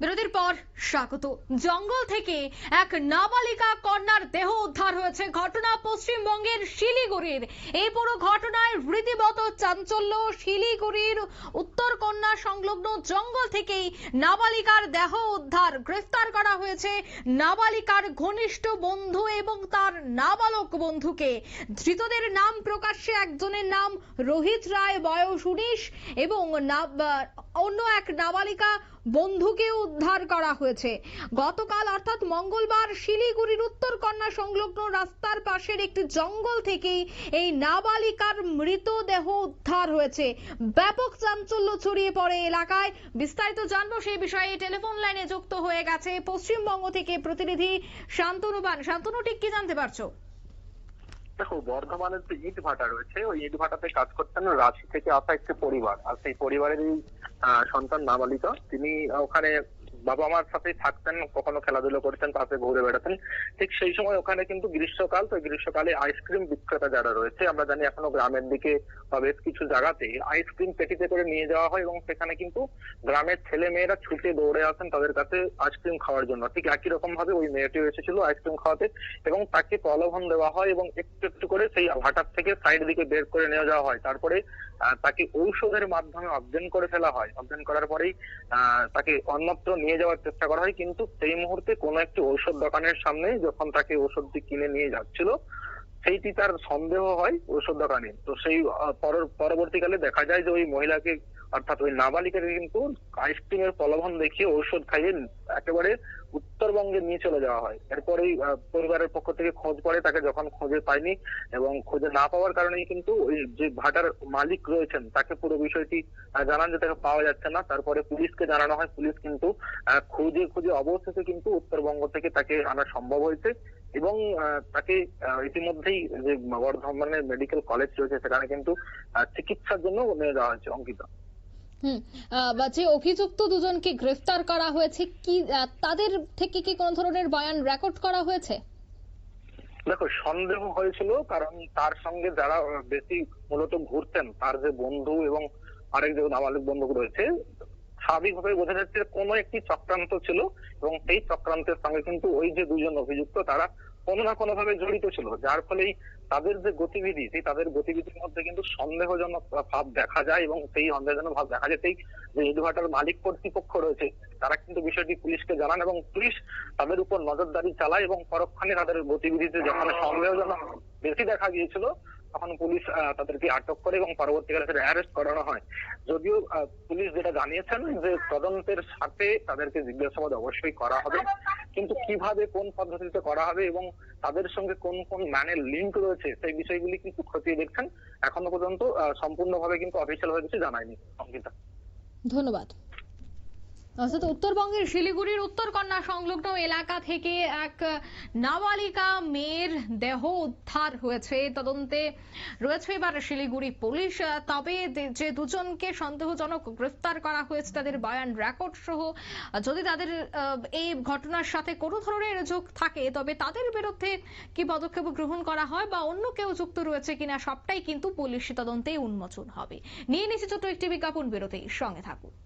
বিরতির পর স্বাগত। জঙ্গল থেকে এক নাবালিকা কন্যার দেহ উদ্ধার হয়েছে। ঘটনা পশ্চিমবঙ্গের শিলিগুড়ির। এই পুরো ঘটনায় রীতিমত চাঞ্চল্য শিলিগুড়ির উত্তর কন্যা সংলগ্ন জঙ্গল থেকেই নাবালিকার দেহ উদ্ধার গ্রেফতার করা হয়েছে। নাবালিকার ঘনিষ্ঠ বন্ধু এবং তার নাবালক বন্ধুকে। ধৃতদের নাম প্রকাশ্যে একজনের নাম রোহিত রায়, বয়স উনিশ, এবং অন্য এক নাবালিকা বন্ধুকে উদ্ধার করা হয়েছে। গতকাল অর্থাৎ মঙ্গলবার শিলিগুড়ির উত্তর কন্যা সংলগ্ন রাস্তার পাশের একটি জঙ্গল থেকেই এই নাবালিকার মৃতদেহ উদ্ধার হয়েছে। ব্যাপক চাঞ্চল্য ছড়িয়ে পড়ে এলাকায়। বিস্তারিত জানব সেই বিষয়ে। টেলিফোন লাইনে যুক্ত হয়ে গেছে পশ্চিমবঙ্গ থেকে প্রতিনিধি শান্তনু বান। শান্তনু ঠিক কি জানতে পারছ? দেখো বর্ধমানের যে ইট ভাটা রয়েছে ওই ইট ভাটাতে কাজ করতেন রাঁচি থেকে আসা একটি পরিবার। আর সেই পরিবারেরই আহ, সন্তান নাবালিকা। তিনি ওখানে বাবা মার সাথে থাকতেন, কখনো খেলাধুলো করতেন পাশে ঘুরে বেড়াতেন। ঠিক সেই সময় ওখানে কিন্তু গ্রীষ্মকাল, তো গ্রীষ্মকালে আইসক্রিম বিক্রেতা যারা রয়েছে, আমরা জানি এখনও গ্রামের দিকে বা বেশ কিছু জায়গাতে আইসক্রিম পেটিতে করে নিয়ে যাওয়া হয় এবং সেখানে কিন্তু গ্রামের ছেলে মেয়েরা ছুটে দৌড়ে আসেন তাদের কাছে আইসক্রিম খাওয়ার জন্য। ঠিক একই রকম ভাবে ওই মেয়েটিও এসেছিল আইসক্রিম খাওয়াতে এবং তাকে প্রলোভন দেওয়া হয় এবং একটু একটু করে সেই ভাটার থেকে সাইড দিকে বের করে নিয়ে যাওয়া হয়। তারপরে তাকে ঔষধের মাধ্যমে অজ্ঞান করে ফেলা হয়। অজ্ঞান করার পরেই তাকে অন্যত্র নিয়ে যাওয়ার চেষ্টা করা হয়। কিন্তু সেই মুহূর্তে কোনো একটি ঔষধ দোকানের সামনে যখন তাকে ঔষধটি কিনে নিয়ে যাচ্ছিল সেইটি তার সন্দেহ হয় ঔষধ দোকানে তো সেই পর- পরবর্তীকালে দেখা যায় যে ওই মহিলাকে অর্থাৎ ওই নাবালিকাকে কিন্তু আইসক্রিমের প্রলোভন দেখিয়ে ঔষধ খাইয়ে একেবারে উত্তরবঙ্গে নিয়ে চলে যাওয়া হয়। এরপরেই আহ, পরিবারের পক্ষ থেকে খোঁজ পড়ে তাকে যখন খোঁজে পায়নি এবং খুঁজে না পাওয়ার কারণেই কিন্তু ওই যে ভাটার মালিক রয়েছেন তাকে পুরো বিষয়টি জানান যে তাকে পাওয়া যাচ্ছে না। তারপরে পুলিশকে জানানো হয়। পুলিশ কিন্তু খুঁজে খুঁজে অবশেষে কিন্তু উত্তরবঙ্গ থেকে তাকে আনা সম্ভব হয়েছে। এবং তাকে ইতিমধ্যেই যে বর্ধমানের মেডিকেল কলেজ রয়েছে সেখানে কিন্তু চিকিৎসার জন্য নিয়ে যাওয়া হয়েছে অঙ্কিতা। হুম যে অভিযুক্ত দুজনকে গ্রেফতার করা হয়েছে কি তাদের থেকে কি কোনো ধরনের বয়ান রেকর্ড করা হয়েছে? দেখো সন্দেহ হয়েছিল কারণ তার সঙ্গে যারা বেশি মূলত ঘুরতেন তার যে বন্ধু এবং আরেক যে নাবালিক বন্ধু রয়েছে স্বাভাবিকভাবে বোঝা যাচ্ছে কোনো একটি চক্রান্ত ছিল এবং সেই চক্রান্তের সঙ্গে কিন্তু ওই যে দুজন অভিযুক্ত তারা কোনো না কোনো ভাবে জড়িত ছিল, যার ফলেই তাদের যে গতিবিধি, সেই তাদের গতিবিধির মধ্যে কিন্তু সন্দেহজনক ভাব দেখা যায় এবং সেই সন্দেহজনক ভাব দেখা যেতেই যে ইটভাটার মালিক কর্তৃপক্ষ রয়েছে, তারা কিন্তু বিষয়টি পুলিশকে জানান এবং পুলিশ তাদের উপর নজরদারি চালায় এবং পরক্ষণে তাদের গতিবিধিতে যখন সন্দেহজনক বেশি দেখা গিয়েছিল, তখন পুলিশ তাদেরকে আটক করে এবং পরবর্তীকালে সেটা অ্যারেস্ট করানো হয়। যদিও পুলিশ যেটা জানিয়েছেন যে তদন্তের সাথে তাদেরকে জিজ্ঞাসাবাদ অবশ্যই করা হবে। কিন্তু কীভাবে কোন পদ্ধতিতে করা হবে এবং তাদের সঙ্গে কোন কোন ম্যানের লিঙ্ক রয়েছে, সেই বিষয়গুলি কিন্তু খতিয়ে দেখছেন। এখনও পর্যন্ত সম্পূর্ণভাবে কিন্তু অফিসিয়াল ভাবে কিছু জানায়নি অঙ্কিতা। ধন্যবাদ। অর্থাৎ উত্তরবঙ্গের শিলিগুড়ির উত্তরকন্যা সংলগ্ন এলাকা থেকে এক নাবালিকা মেয়ের দেহ উদ্ধার হয়েছে। তদন্তে রয়েছে এবার শিলিগুড়ি পুলিশ। তবে যে- দুজনকে সন্দেহজনক গ্রেফতার করা হয়েছে, তাদের বয়ান রেকর্ড সহ যদি তাদের এই ঘটনার সাথে কোনো ধরনের যোগ থাকে, তবে তাদের বিরুদ্ধে কি পদক্ষেপ গ্রহণ করা হয় বা অন্য কেউ যুক্ত রয়েছে কিনা, সবটাই কিন্তু পুলিশ তদন্তে উন্মোচন হবে। নিয়ে নিচ্ছে ছোট্ট একটি বিজ্ঞাপন বিরতি সঙ্গে থাকুন।